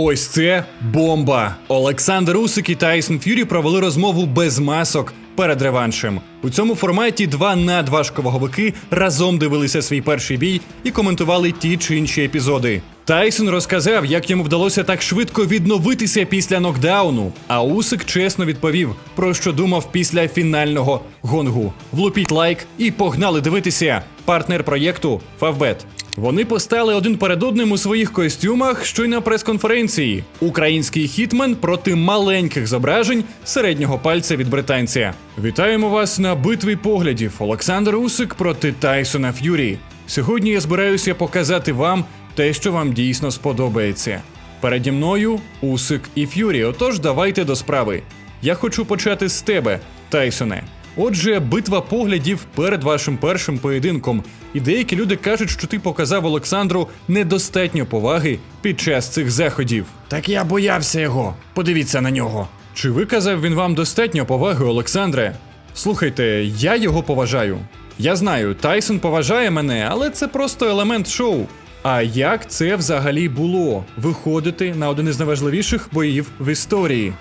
Ось це бомба. Олександр Усик і Тайсон Ф'юрі провели розмову без масок перед реваншем. У цьому форматі два надважковаговики разом дивилися свій перший бій і коментували ті чи інші епізоди. Тайсон розказав, як йому вдалося так швидко відновитися після нокдауну. А Усик чесно відповів, про що думав після фінального гонгу. Влупіть лайк і погнали дивитися. Партнер проєкту Фавбет. Вони постали один перед одним у своїх костюмах, що й на прес-конференції. Український хітмен проти маленьких зображень середнього пальця від британця. Вітаємо вас на битві поглядів. Олександр Усик проти Тайсона Ф'юрі. Сьогодні я збираюся показати вам те, що вам дійсно сподобається. Переді мною Усик і Ф'юрі. Отож, давайте до справи. Я хочу почати з тебе, Тайсоне. Отже, битва поглядів перед вашим першим поєдинком. І деякі люди кажуть, що ти показав Олександру недостатньо поваги під час цих заходів. Так я боявся його. Подивіться на нього. Чи виказав він вам достатньо поваги, Олександре? Слухайте, я його поважаю. Я знаю, Тайсон поважає мене, але це просто елемент шоу. А як це взагалі було виходити на один із найважливіших боїв в історії?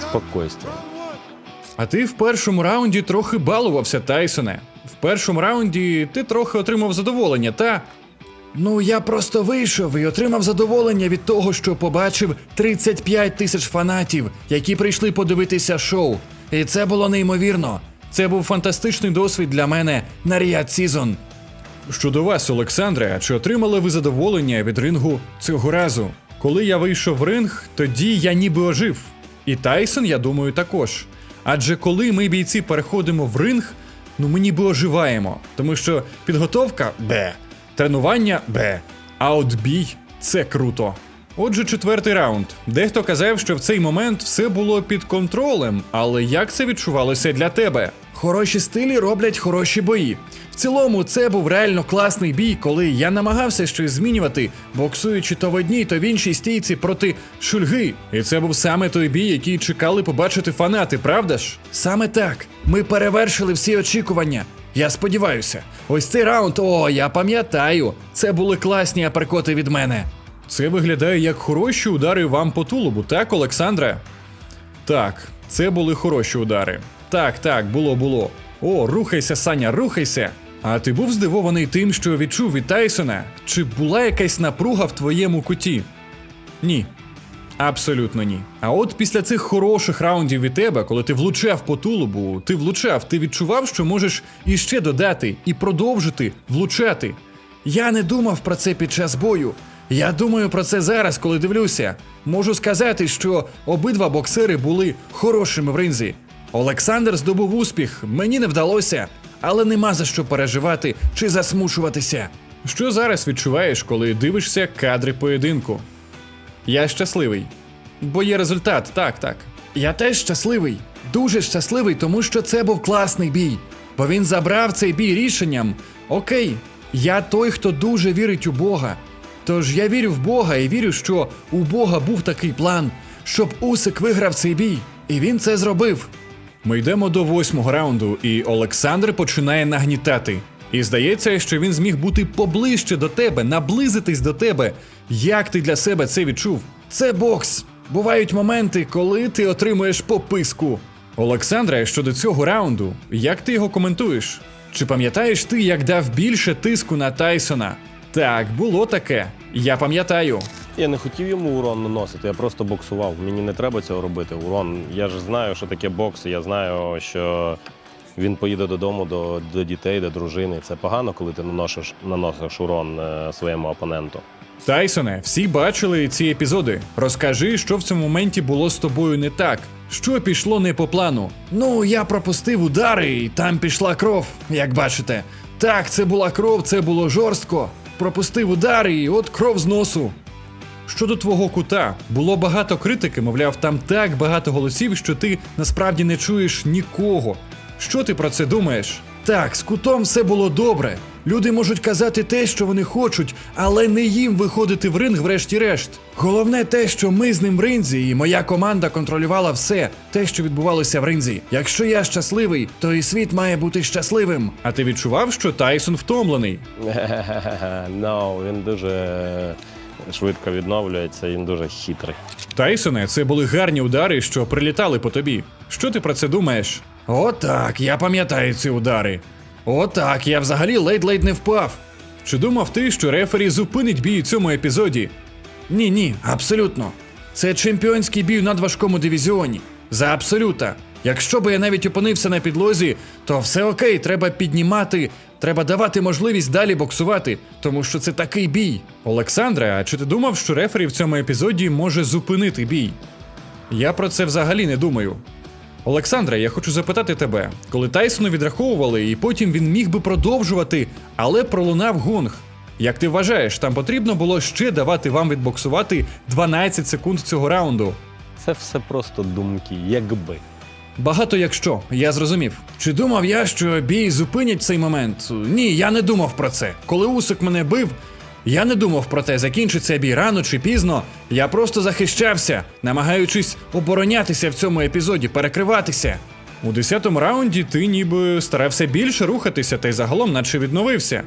Спокойствие. А ти в першому раунді трохи балувався, Тайсоне. В першому раунді ти трохи отримав задоволення, та Ну, я просто вийшов і отримав задоволення від того, що побачив 35 тисяч фанатів, які прийшли подивитися шоу. І це було неймовірно. Це був фантастичний досвід для мене на Ріад Сізон. Щодо вас, Олександре, чи отримали ви задоволення від рингу цього разу? Коли я вийшов в ринг, тоді я ніби ожив. І Тайсон, я думаю, також. Адже коли ми бійці переходимо в ринг, ну ми ніби оживаємо, тому що підготовка бе, тренування бе, а от бій це круто. Отже, четвертий раунд. Дехто казав, що в цей момент все було під контролем, але як це відчувалося для тебе? Хороші стилі роблять хороші бої. В цілому, це був реально класний бій, коли я намагався щось змінювати, боксуючи то в одній, то в іншій стійці проти шульги. І це був саме той бій, який чекали побачити фанати, правда ж? Саме так. Ми перевершили всі очікування. Я сподіваюся. Ось цей раунд, о, я пам'ятаю. Це були класні аперкоти від мене. Це виглядає як хороші удари вам по тулубу, так, Олександре? Так, це були хороші удари. Так, так, було, було. О, рухайся, Саня, рухайся. А ти був здивований тим, що відчув від Тайсона? Чи була якась напруга в твоєму куті? Ні. Абсолютно ні. А от після цих хороших раундів від тебе, коли ти влучав по тулубу, ти влучав, ти відчував, що можеш іще додати і продовжити влучати. Я не думав про це під час бою. Я думаю про це зараз, коли дивлюся. Можу сказати, що обидва боксери були хорошими в ринзі. Олександр здобув успіх, мені не вдалося, але нема за що переживати чи засмушуватися. Що зараз відчуваєш, коли дивишся кадри поєдинку? Я щасливий. Бо є результат, так, так. Я теж щасливий, дуже щасливий, тому що це був класний бій. Бо він забрав цей бій рішенням. Окей, я той, хто дуже вірить у Бога. Тож я вірю в Бога і вірю, що у Бога був такий план, щоб Усик виграв цей бій. І він це зробив. Ми йдемо до восьмого раунду, і Олександр починає нагнітати. І здається, що він зміг бути поближче до тебе, наблизитись до тебе. Як ти для себе це відчув? Це бокс. Бувають моменти, коли ти отримуєш пописку. Олександре, щодо цього раунду, як ти його коментуєш? Чи пам'ятаєш ти, як дав більше тиску на Тайсона? Так, було таке. Я пам'ятаю. Я не хотів йому урон наносити, я просто боксував. Мені не треба цього робити. Урон. Я ж знаю, що таке бокс. Я знаю, що він поїде додому до, до дітей, до дружини. Це погано, коли ти наносиш, наносиш урон е, своєму опоненту. Тайсоне, всі бачили ці епізоди. Розкажи, що в цьому моменті було з тобою не так. Що пішло не по плану? Ну, я пропустив удари, і там пішла кров, як бачите. Так, це була кров, це було жорстко. Пропустив удари, і от кров з носу. Щодо твого кута, було багато критики, мовляв, там так багато голосів, що ти насправді не чуєш нікого. Що ти про це думаєш? Так, з кутом все було добре. Люди можуть казати те, що вони хочуть, але не їм виходити в ринг врешті-решт. Головне те, що ми з ним в ринзі, і моя команда контролювала все, те, що відбувалося в ринзі. Якщо я щасливий, то і світ має бути щасливим. А ти відчував, що Тайсон втомлений? Ну, він дуже. Швидко відновлюється, він дуже хитрий. Тайсоне, це були гарні удари, що прилітали по тобі. Що ти про це думаєш? Отак, я пам'ятаю ці удари. Отак, я взагалі ледь-ледь не впав. Чи думав ти, що рефері зупинить бій у цьому епізоді? Ні, ні, абсолютно. Це чемпіонський бій у надважкому дивізіоні. За абсолюта. Якщо би я навіть опинився на підлозі, то все окей, треба піднімати, треба давати можливість далі боксувати, тому що це такий бій. Олександре, а чи ти думав, що рефері в цьому епізоді може зупинити бій? Я про це взагалі не думаю. Олександре, я хочу запитати тебе, коли Тайсону відраховували, і потім він міг би продовжувати, але пролунав гонг. Як ти вважаєш, там потрібно було ще давати вам відбоксувати 12 секунд цього раунду? Це все просто думки, якби. Багато якщо, я зрозумів. Чи думав я, що бій зупинять цей момент? Ні, я не думав про це. Коли Усик мене бив, я не думав про те, закінчиться бій рано чи пізно. Я просто захищався, намагаючись оборонятися в цьому епізоді, перекриватися. У 10-му раунді ти ніби старався більше рухатися та й загалом наче відновився.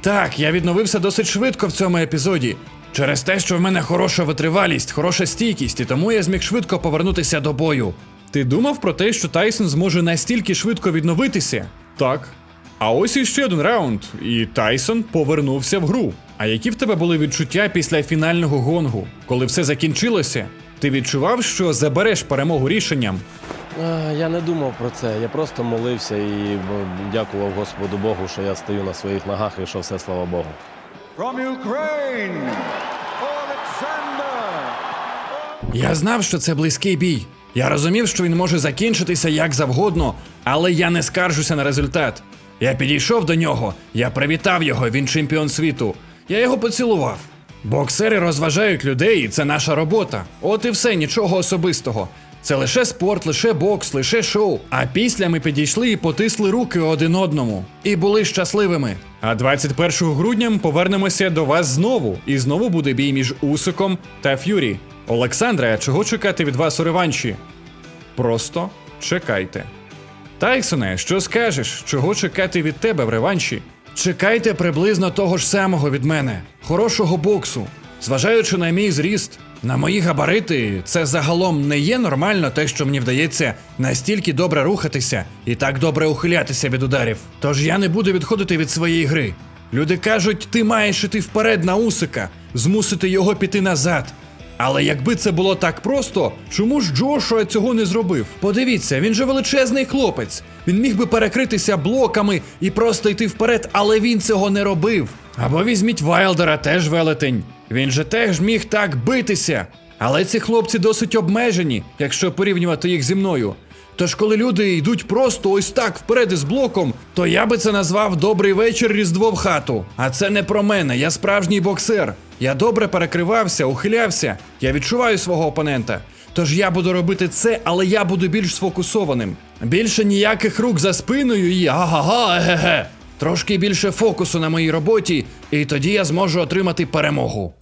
Так, я відновився досить швидко в цьому епізоді. Через те, що в мене хороша витривалість, хороша стійкість, і тому я зміг швидко повернутися до бою. Ти думав про те, що Тайсон зможе настільки швидко відновитися? Так. А ось іще один раунд, і Тайсон повернувся в гру. А які в тебе були відчуття після фінального гонгу, коли все закінчилося? Ти відчував, що забереш перемогу рішенням? Я не думав про це. Я просто молився і дякував Господу Богу, що я стою на своїх ногах і що все слава Богу. From Ukraine, Alexander. Я знав, що це близький бій. Я розумів, що він може закінчитися як завгодно, але я не скаржуся на результат. Я підійшов до нього, я привітав його, він чемпіон світу. Я його поцілував. Боксери розважають людей, і це наша робота. От і все, нічого особистого. Це лише спорт, лише бокс, лише шоу. А після ми підійшли і потисли руки один одному. І були щасливими. А 21 грудня повернемося до вас знову, і знову буде бій між Усиком та Ф'юрі. Олександре, чого чекати від вас у реванші? Просто чекайте. Тайсоне, що скажеш, чого чекати від тебе в реванші? Чекайте приблизно того ж самого від мене, хорошого боксу. Зважаючи на мій зріст, на мої габарити, це загалом не є нормально те, що мені вдається настільки добре рухатися і так добре ухилятися від ударів. Тож я не буду відходити від своєї гри. Люди кажуть, ти маєш іти вперед на усика, змусити його піти назад. Але якби це було так просто, чому ж Джошуа цього не зробив? Подивіться, він же величезний хлопець. Він міг би перекритися блоками і просто йти вперед, але він цього не робив. Або візьміть Вайлдера, теж велетень. Він же теж міг так битися. Але ці хлопці досить обмежені, якщо порівнювати їх зі мною. Тож, коли люди йдуть просто ось так вперед із блоком, то я би це назвав добрий вечір Різдво в хату. А це не про мене, я справжній боксер. Я добре перекривався, ухилявся. Я відчуваю свого опонента. Тож я буду робити це, але я буду більш сфокусованим. Більше ніяких рук за спиною і ага-га, еге-ге. Трошки більше фокусу на моїй роботі, і тоді я зможу отримати перемогу.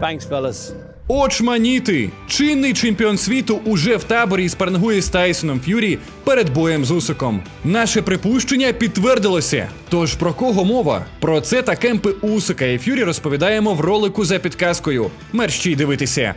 Thanks, fellas. Очманіти! Чинний чемпіон світу уже в таборі і спаррингує з Тайсоном Ф'юрі перед боєм з Усиком. Наше припущення підтвердилося. Тож про кого мова? Про це та кемпи Усика і Ф'юрі розповідаємо в ролику за підказкою. Мерщій дивитися.